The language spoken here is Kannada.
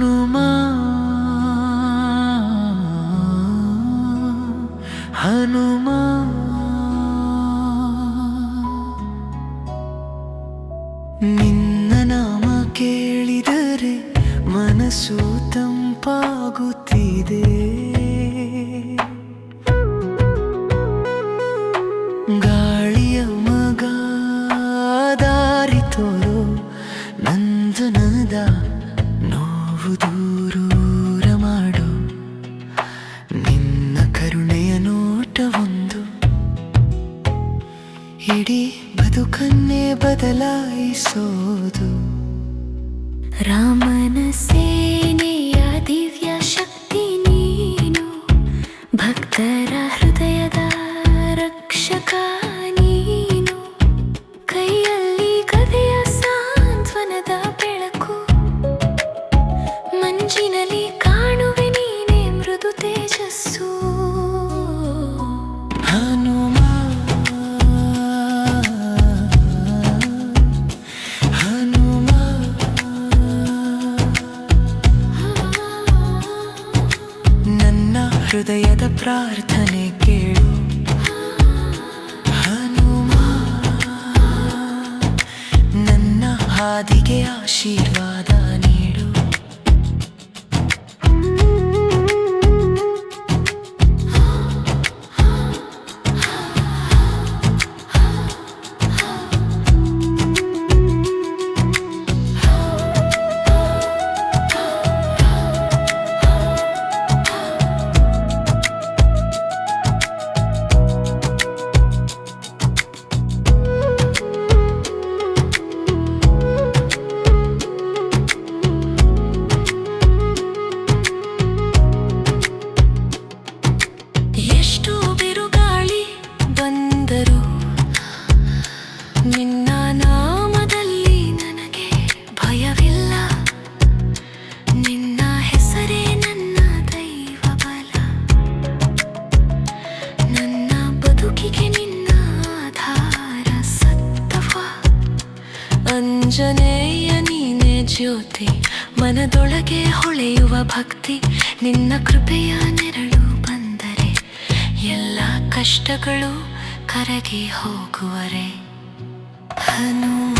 ಹನುಮ ಹನುಮ ನಿನ್ನ ನಾಮ ಕೇಳಿದರೆ ಮನಸ್ಸು ತಂಪಾಗುತ್ತಿದೆ। ಗಾಳಿಯ ಮಗ ದಾರಿ ತೋರು ನಂದನದ ಮಾಡು. ನಿನ್ನ ಕರುಣೆಯ ನೋಟವೊಂದು. ಇಡೀ ಬದುಕನ್ನೇ ಬದಲಾಯಿಸೋದು. ರಾಮನ ಸೇನೆಯ ಹೃದಯದ ಪ್ರಾರ್ಥನೆ ಕೇಳು. ಹನುಮ ನನ್ನ ಹಾದಿಗೆ ಆಶೀರ್ವಾದ. ಅಂಜನೇಯ ನೀನೆ ಜ್ಯೋತಿ, ಮನದೊಳಗೆ ಹೊಳೆಯುವ ಭಕ್ತಿ, ನಿನ್ನ ಕೃಪೆಯ ನೆರಳು ಬಂದರೆ ಎಲ್ಲ ಕಷ್ಟಗಳು ಕರಗಿ ಹೋಗುವರೆ. ಹನುಮ